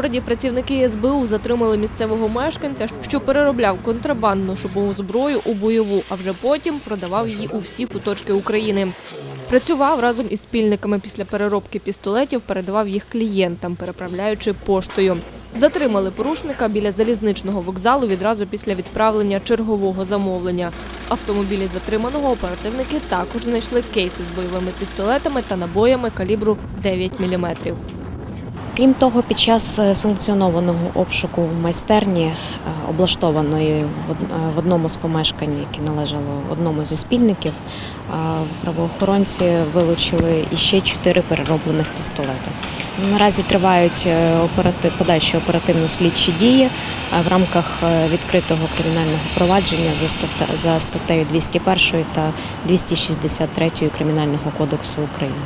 листопаді працівники СБУ затримали місцевого мешканця, що переробляв контрабандну шупову зброю у бойову, а вже потім продавав її у всі куточки України. Працював разом із спільниками після переробки пістолетів, передавав їх клієнтам, переправляючи поштою. Затримали порушника біля залізничного вокзалу відразу після відправлення чергового замовлення. Автомобілі затриманого оперативники також знайшли кейси з бойовими пістолетами та набоями калібру 9 мм. Крім того, під час е, санкціонованого обшуку в майстерні, е, облаштованої е, в одному з помешкань, яке належало одному зі спільників, правоохоронці вилучили іще чотири перероблених пістолети. Наразі тривають подальші оперативно-слідчі дії в рамках відкритого кримінального провадження за статтею 201 та 263 Кримінального кодексу України.